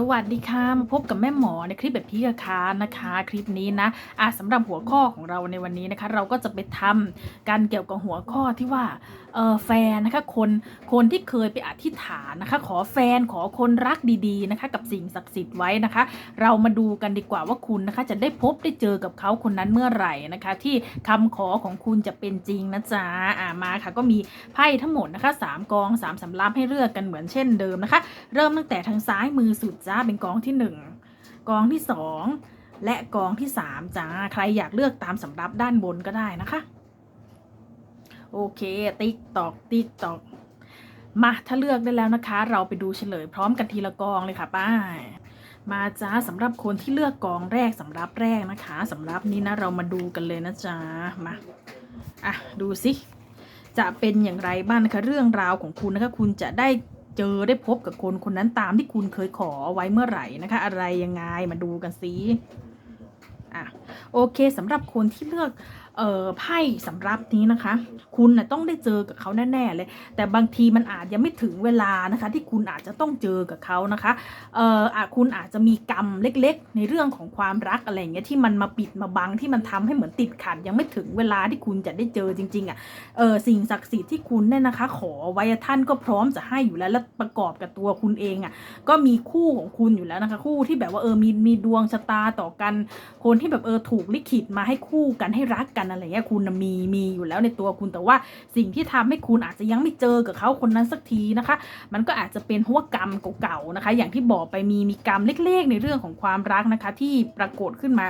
สวัสดีค่ะมาพบกับแม่หมอในคลิปแบบพี่กะคานะคะ คลิปนี้นะอะสำหรับหัวข้อของเราในวันนี้นะคะ เราก็จะไปทำการเกี่ยวกับหัวข้อที่ว่าเออแฟนนะคะคนคนที่เคยไปอธิษฐานนะคะ ขอแฟนขอคนรักดีๆนะคะ กับสิ่งศักดิ์สิทธิ์ไว้นะคะ เรามาดูกันดีกว่าว่าคุณนะคะ จะได้พบได้เจอกับเขาคนนั้นเมื่อไหร่นะคะ ที่คำขอของคุณจะเป็นจริงนะจ๊ะอะมาค่ะ ก็มีไพ่ทั้งหมดนะคะสามกองสามสำรับให้เลือกกันเหมือนเช่นเดิมนะคะ เริ่มตั้งแต่ทางซ้ายมือสุดจ้าเป็นกองที่หนึ่งกองที่สองและกองที่สามจ้าใครอยากเลือกตามสำรับด้านบนก็ได้นะคะ โอเค ติ๊กตอกติ๊กตอกมาถ้าเลือกได้แล้วนะคะ เราไปดูเฉลยพร้อมกันทีละกองเลยค่ะป้ามาจ้าสำหรับคนที่เลือกกองแรกสำรับแรกนะคะสำรับนี้นะเรามาดูกันเลยนะจ๊ะมาอะดูสิจะเป็นอย่างไรบ้างนะคะ เรื่องราวของคุณนะคะ คุณจะได้ เจอได้พบกับคนคนนั้นตามที่คุณเคยขอไว้เมื่อไหร่นะคะ อะไรยังไงมาดูกันสิอะโอเคสำหรับคนที่เลือก เอ่อไพ่สำรับนี้นะคะ คุณนะต้องได้เจอกับเขาแน่ๆเลย แต่บางทีมันอาจยังไม่ถึงเวลานะคะ ที่คุณอาจจะต้องเจอกับเขานะคะเอ่ออะคุณอาจจะมีกรรมเล็กๆ ในเรื่องของความรักอะไรอย่างเงี้ยที่มันมาปิดมาบังที่มันทำให้เหมือนติดขัด ยังไม่ถึงเวลาที่คุณจะได้เจอจริงๆอะเออสิ่งศักดิ์สิทธิ์ที่คุณเนี่ยนะคะ ขอไว้ท่านก็พร้อมจะให้อยู่แล้วและประกอบกับตัวคุณเองอะก็มีคู่ของคุณอยู่แล้วนะคะ คู่ที่แบบว่าเออมีมีดวงชะตาต่อกัน คนที่แบบเออถูกลิขิตมาให้คู่กันให้รักกันอะไรเงี้ยคุณมีมีอยู่แล้วในตัวคุณแต่ว่าสิ่งที่ทำให้คุณอาจจะยังไม่เจอกับเขาคนนั้นสักทีนะคะ มันก็อาจจะเป็นเพราะว่ากรรมเก่าๆนะคะ อย่างที่บอกไปมีมีกรรมเล็กๆ ในเรื่องของความรักนะคะ ที่ปรากฏขึ้นมา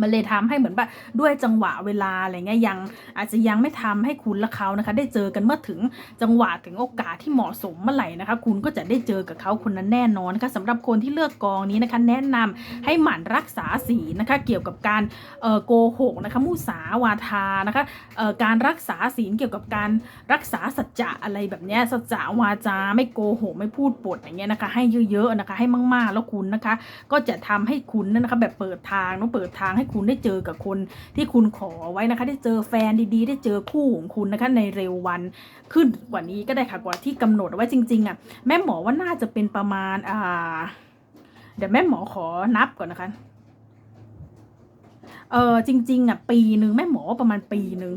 มันเลยทำให้เหมือนแบบด้วยจังหวะเวลาอะไรเงี้ยยังอาจจะยังไม่ทำให้คุณและเขานะคะ ได้เจอกันเมื่อถึงจังหวะถึงโอกาสที่เหมาะสมเมื่อไหร่นะคะ คุณก็จะได้เจอกับเขาคนนั้นแน่นอนนะคะสำหรับคนที่เลือกกองนี้นะคะ แนะนำให้หมั่นรักษาศีลนะคะ เกี่ยวกับการเอ่อโกหกนะคะมุสาวาทานะคะเอ่อการรักษาศีลเกี่ยวกับการรักษาสัจจะอะไรแบบเนี้ยสัจจะวาจาไม่โกหกไม่พูดปดอย่างเงี้ยนะคะ ให้เยอะๆนะคะ ให้มากๆแล้วคุณนะคะ ก็จะทำให้คุณนั่นนะคะแบบเปิดทางเนาะเปิดทางให้คุณได้เจอกับคนที่คุณขอไว้นะคะ ได้เจอแฟนดีๆ ได้เจอคู่ของคุณนะคะในเร็ววันขึ้นกว่านี้ก็ได้ค่ะกว่าที่กำหนดไว้จริงๆอะแม่หมอว่าน่าจะเป็นประมาณอ่าเดี๋ยวแม่หมอขอนับก่อนนะคะเออจริงๆอะปีหนึ่งแม่หมอประมาณปีหนึ่ง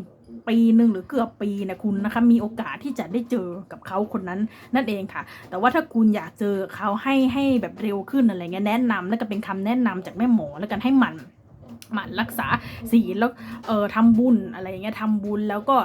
ปีหนึ่งหรือเกือบปีนะคุณนะคะมีโอกาสที่จะได้เจอกับเขาคนนั้นนั่นเองค่ะ แต่ว่าถ้าคุณอยากเจอเขาให้ให้แบบเร็วขึ้นอะไรเงี้ยแนะนำแล้วก็เป็นคำแนะนำจากแม่หมอแล้วกันให้มัน หมั่นรักษาศีลแล้วเอ่อทำบุญอะไรอย่างเงี้ยทำบุญแล้วก็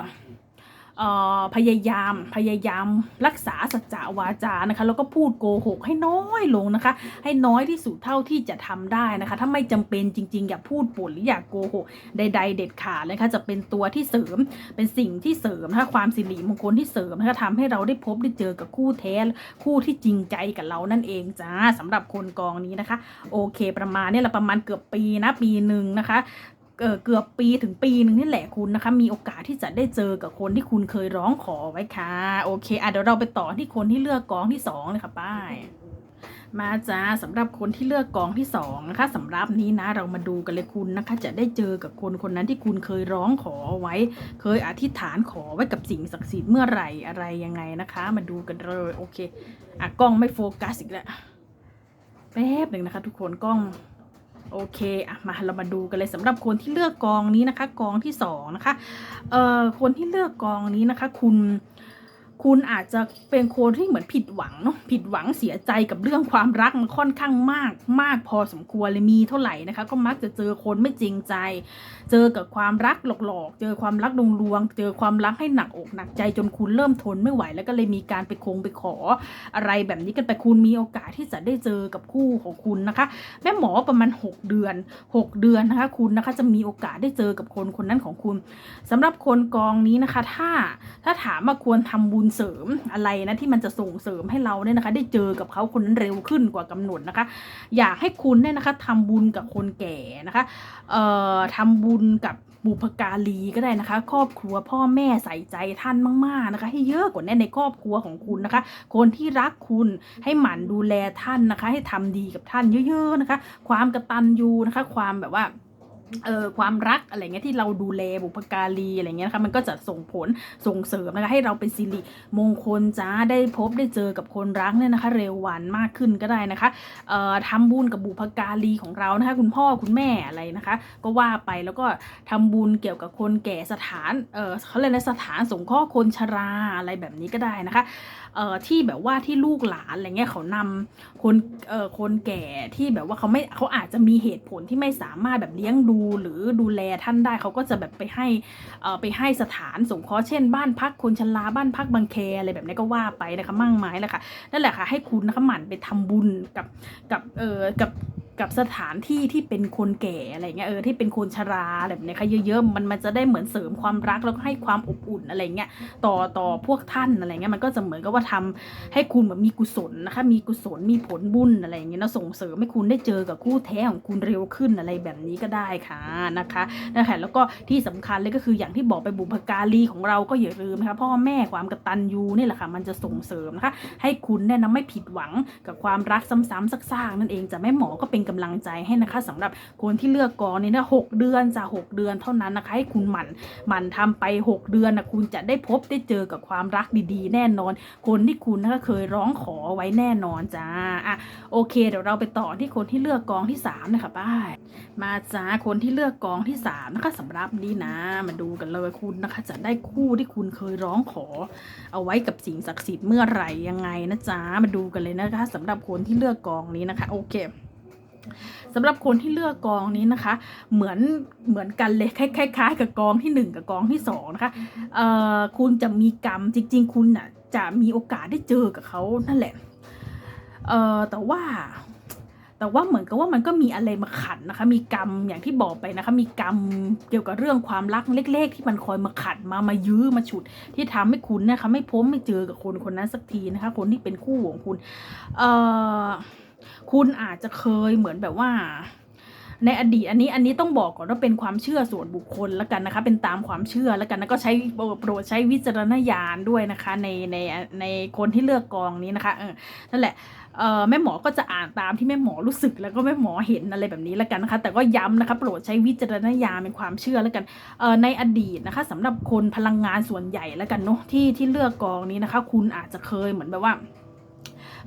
พยายามพยายามรักษาสัจจะวาจานะคะ แล้วก็พูดโกหกให้น้อยลงนะคะ ให้น้อยที่สุดเท่าที่จะทำได้นะคะ ถ้าไม่จำเป็นจริง ๆ อย่าพูดปดหรืออย่าโกหกใด ๆ เด็ดขาดเลยนะคะจะเป็นตัวที่เสริมเป็นสิ่งที่เสริมนะคะความสิริมงคลที่เสริมนะคะทำให้เราได้พบได้เจอกับคู่แท้คู่ที่จริงใจกับเรานั่นเองจ้าสำหรับคนกองนี้นะคะ โอเค ประมาณนี้ละประมาณเกือบปีนะปีหนึ่งนะคะ เกือบปีถึงปีหนึ่งนี่แหละคุณนะคะ มีโอกาสที่จะได้เจอกับคนที่คุณเคยร้องขอไว้ค่ะ โอเคอะเดี๋ยวเราไปต่อที่คนที่เลือกกองที่สองเลยค่ะป้ายมาจ้าสำหรับคนที่เลือกกองที่สองนะคะสำหรับนี้นะเรามาดูกันเลยคุณนะคะ จะได้เจอกับคนคนนั้นที่คุณเคยร้องขอไว้ เคยอธิษฐานขอไว้กับสิ่งศักดิ์สิทธิ์เมื่อไหร่อะไรยังไงนะคะ มาดูกันเลยโอเคอะกล้องไม่โฟกัสอีกแล้วแป๊บหนึ่งนะคะ ทุกคนกล้อง โอเคอะมาเรามาดูกันเลยสำหรับคนที่เลือกกองนี้นะคะ กองที่สองนะคะเอ่อคนที่เลือกกองนี้นะคะ คุณ คุณอาจจะเป็นคนที่เหมือนผิดหวังเนาะผิดหวังเสียใจกับเรื่องความรักมันค่อนข้างมาก มากพอสมควรเลยมีเท่าไหร่นะคะ ก็มักจะเจอคนไม่จริงใจ เจอกับความรักหลอกๆ เจอความรักลวงลวงๆเจอความรักให้หนักอกหนักใจจนคุณเริ่มทนไม่ไหว แล้วก็เลยมีการไปคงไปขออะไรแบบนี้กันไปคุณมีโอกาสที่จะได้เจอกับคู่ของคุณนะคะ แม่หมอประมาณ 6 เดือน 6 เดือนนะคะ คุณนะคะจะมีโอกาสได้เจอกับคนคนนั้นของคุณสำหรับคนกองนี้นะคะ ถ้าถ้าถามว่าควรทำบุญเสริมอะไรนะที่มันจะส่งเสริมให้เราเนี่ยนะคะ ได้เจอกับเขาคนนั้นเร็วขึ้นกว่ากำหนดนะคะ อยากให้คุณเนี่ยนะคะทำบุญกับคนแก่นะคะเอ่อทำบุญกับบุพการีก็ได้นะคะ ครอบครัวพ่อแม่ใส่ใจท่านมาก ๆนะคะ ให้เยอะกว่านั้นในครอบครัวของคุณนะคะ คนที่รักคุณให้หมั่นดูแลท่านนะคะ ให้ทำดีกับท่านเยอะ ๆนะคะ ความกระตัญญูนะคะ ความแบบว่า เออความรักอะไรเงี้ยที่เราดูแลบุพการีอะไรเงี้ยนะคะมันก็จะส่งผลส่งเสริมนะคะให้เราเป็นสิริมงคลจ้าได้พบได้เจอกับคนรักเนี่ยนะคะ เร็ววันมากขึ้นก็ได้นะคะเอ่อทำบุญกับบุพการีของเรานะคะ คุณพ่อคุณแม่อะไรนะคะ ก็ว่าไปแล้วก็ทำบุญเกี่ยวกับคนแก่สถานเออเขาเรียกในสถานสงเคราะห์คนชราอะไรแบบนี้ก็ได้นะคะเอ่อที่แบบว่าที่ลูกหลานอะไรเงี้ยเขานำคนเอ่อคนแก่ที่แบบว่าเขาไม่เขาอาจจะมีเหตุผลที่ไม่สามารถแบบเลี้ยงดูหรือดูแลท่านได้เขาก็จะแบบไปให้เอ่อไปให้สถานสงเคราะห์เช่นบ้านพักคนชราบ้านพักบางแคอะไรแบบนี้ก็ว่าไปนะคะมั่งไม้แหละค่ะนั่นแหละค่ะให้คุณนะคะหมั่นไปทำบุญกับกับเออกับ กับสถานที่ที่เป็นคนแก่อะไรเงี้ยเออที่เป็นคนชราอะไรแบบเนี้ยค่ะเยอะๆมันมันจะได้เหมือนเสริมความรักแล้วก็ให้ความอบอุ่นอะไรเงี้ยต่อต่อพวกท่านอะไรเงี้ยมันก็จะเหมือนกับว่าทำให้คุณแบบมีกุศลนะคะมีกุศลมีผลบุญอะไรอย่างเงี้ยนะส่งเสริมให้คุณได้เจอกับคู่แท้ของคุณเร็วขึ้นอะไรแบบนี้ก็ได้ค่ะนะคะนะคะแล้วก็ที่สำคัญเลยก็คืออย่างที่บอกไปบุพการีของเราก็อย่าลืมนะคะพ่อแม่ความกตัญญูนี่แหละค่ะมันจะส่งเสริมนะคะให้คุณเนี่ยนะไม่ผิดหวังกับความรักซ้ำๆซากๆนั่นเองจะแม่หมอก็เป็นกำลังใจให้นะคะสำหรับคนที่เลือกกองนี้นะหกเดือนจะหกเดือนเท่านั้นนะคะ ให้คุณหมั่นหมั่นทำไป 6 เดือนนะคุณจะได้พบได้เจอกับความรักดีๆ แน่นอน คนที่คุณนะคะเคยร้องขอไว้แน่นอนจ้าอะโอเค เดี๋ยวเราไปต่อที่คนที่เลือกกองที่3นะคะป้ามาจ้าคนที่เลือกกองที่3นะคะสำหรับนี้นะ มาดูกันเลยคุณนะคะ จะได้คู่ที่คุณเคยร้องขอ เอาไว้กับสิ่งศักดิ์สิทธิ์เมื่อไหร่ยังไงนะจ๊ะมาดูกันเลยนะคะสำหรับคนที่เลือกกองนี้นะคะ โอเค สำหรับคนที่เลือกกองนี้นะคะ เหมือนเหมือนกันเลยคล้ายๆกับกองที่หนึ่งกับกองที่สองนะคะเอ่อคุณจะมีกรรมจริง ๆ คุณน่ะจะมีโอกาสได้เจอกับเขานั่นแหละเอ่อแต่ว่าแต่ว่าเหมือนกับว่ามันก็มีอะไรมาขัดนะคะ มีกรรมอย่างที่บอกไปนะคะ มีกรรมเกี่ยวกับเรื่องความรักเล็ก ๆ ที่มันคอยมาขัดมามายื้อมาฉุด ที่ทำให้คุณนะคะ ไม่พบไม่เจอกับคนคนนั้นสักทีนะคะ คนที่เป็นคู่ของคุณ เอ่อ คุณอาจจะเคยเหมือนแบบว่า ในอดีตอันนี้อันนี้ต้องบอกก่อนว่าเป็นความเชื่อส่วนบุคคลแล้วกันนะคะ เป็นตามความเชื่อแล้วกันแล้วก็ใช้โปรดใช้วิจารณญาณด้วยนะคะ ในในในคนที่เลือกกองนี้นะคะเออนั่นแหละเอ่อแม่หมอก็จะอ่านตามที่แม่หมอรู้สึกแล้วก็แม่หมอเห็นอะไรแบบนี้แล้วกันนะคะ แต่ก็ย้ำนะคะโปรดใช้วิจารณญาณเป็นความเชื่อแล้วกันเอ่อในอดีตนะคะสำหรับคนพลังงานส่วนใหญ่แล้วกันเนาะที่ที่เลือกกองนี้นะคะ คุณอาจจะเคยเหมือนแบบว่า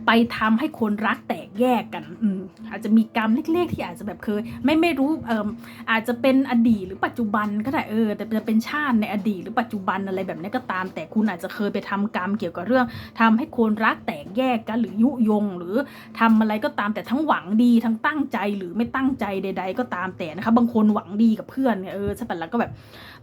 ไปทำให้คนรักแตกแยกกันอืมอาจจะมีกรรมเล็กๆ ที่อาจจะแบบเคย ไม่ไม่รู้เอ่มอาจจะเป็นอดีตหรือปัจจุบันก็ได้เออแต่จะเป็นชาติในอดีตหรือปัจจุบันอะไรแบบนี้ก็ตาม แต่คุณอาจจะเคยไปทำกรรมเกี่ยวกับเรื่องทำให้คนรักแตกแยกกันหรือยุยง หรือทำอะไรก็ตามแต่ทั้งหวังดีทั้งตั้งใจหรือไม่ตั้งใจใด ๆ ก็ตามแต่นะคะบางคนหวังดีกับเพื่อนเนี่ยเออใช่ปะแล้วก็แบบ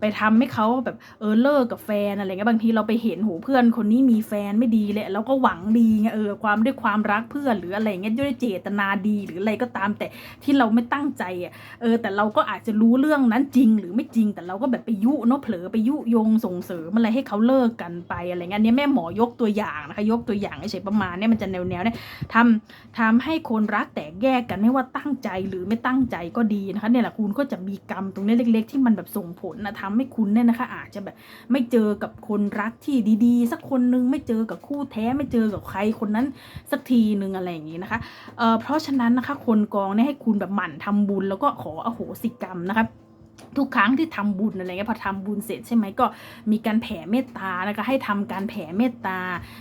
ไปทำให้เขาแบบเออเลิกกับแฟนอะไรเงี้ยบางทีเราไปเห็นหูเพื่อนคนนี้มีแฟนไม่ดีเลยเราก็หวังดีไงเออความด้วยความรักเพื่อนหรืออะไรเงี้ยด้วยเจตนาดีหรืออะไรก็ตามแต่ที่เราไม่ตั้งใจอะเออแต่เราก็อาจจะรู้เรื่องนั้นจริงหรือไม่จริงแต่เราก็แบบไปยุเนาะเผลอไปยุยงส่งเสริมอะไรให้เขาเลิกกันไปอะไรเงี้ยอันนี้แม่หมอยกตัวอย่างนะคะยกตัวอย่างเฉยประมาณเนี้ยมันจะแนวๆเนี่ยทำทำให้คนรักแตกแยกกันไม่ว่าตั้งใจหรือไม่ตั้งใจก็ดีนะคะเนี่ยแหละคุณก็จะมีกรรมตรงนี้เล็ก ๆ ที่มันแบบส่งผลนะทำให้คุณเนี่ยนะคะ อาจจะแบบไม่เจอกับคนรักที่ดีๆ สักคนนึงไม่เจอกับคู่แท้ไม่เจอกับใครคนนั้นสักทีนึงอะไรอย่างนี้นะคะเอ่อเพราะฉะนั้นนะคะคนกองเนี่ยให้คุณแบบหมั่นทำบุญแล้วก็ขออโหสิกรรมนะคะทุกครั้งที่ทำบุญอะไรเงี้ยพอทำบุญเสร็จใช่ไหมก็มีการแผ่เมตตานะคะให้ทำการแผ่เมตตา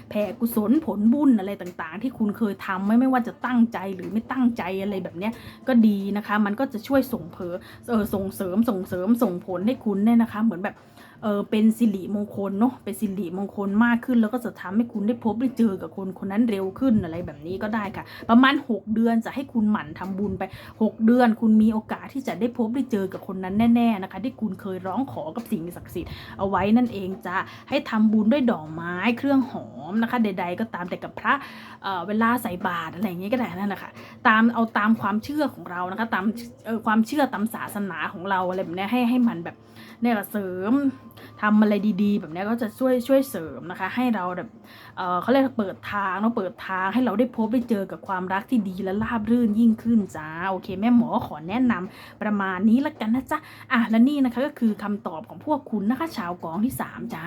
แผ่กุศลผลบุญอะไรต่างๆ ที่คุณเคยทำไม่ไม่ว่าจะตั้งใจหรือไม่ตั้งใจอะไรแบบเนี้ยก็ดีนะคะ มันก็จะช่วยส่งเพอเออส่งเสริมส่งเสริมส่งผลให้คุณเนี่ยนะคะ เหมือนแบบ เออเป็นสิริมงคลเนาะเป็นสิริมงคลมากขึ้น แล้วก็จะทำให้คุณได้พบได้เจอกับคนคนนั้นเร็วขึ้นอะไรแบบนี้ก็ได้ค่ะ ประมาณ 6 เดือนจะให้คุณหมั่นทำบุญไป 6 เดือน คุณมีโอกาสที่จะได้พบได้เจอกับคนนั้นแน่ๆนะคะ ที่คุณเคยร้องขอกับสิ่งศักดิ์สิทธิ์เอาไว้นั่นเองจะให้ทำบุญด้วยดอกไม้เครื่องหอมนะคะ ใด ๆ ก็ตามแต่กับพระเเวลาใส่บาตรอะไรอย่างนี้ยก็ได้นั่นแหละค่ะตามเอาตามความเชื่อของเรานะคะ ตามความเชื่อตามศาสนาของเราอะไรแบบเนี้ยให้ให้มันแบบ เนี่ยเสริมทำอะไรดีๆ แบบนี้ก็จะช่วยช่วยเสริมนะคะ ให้เราแบบเเขาเรียกเปิดทางเนาะเปิดทางให้เราได้พบได้เจอกับความรักที่ดีและราบรื่นยิ่งขึ้นจ้าโอเค แม่หมอขอแนะนำประมาณนี้ละกันนะจ๊ะอะและนี่นะคะก็คือคำตอบของพวกคุณนะคะ ชาวกองที่สามจ้า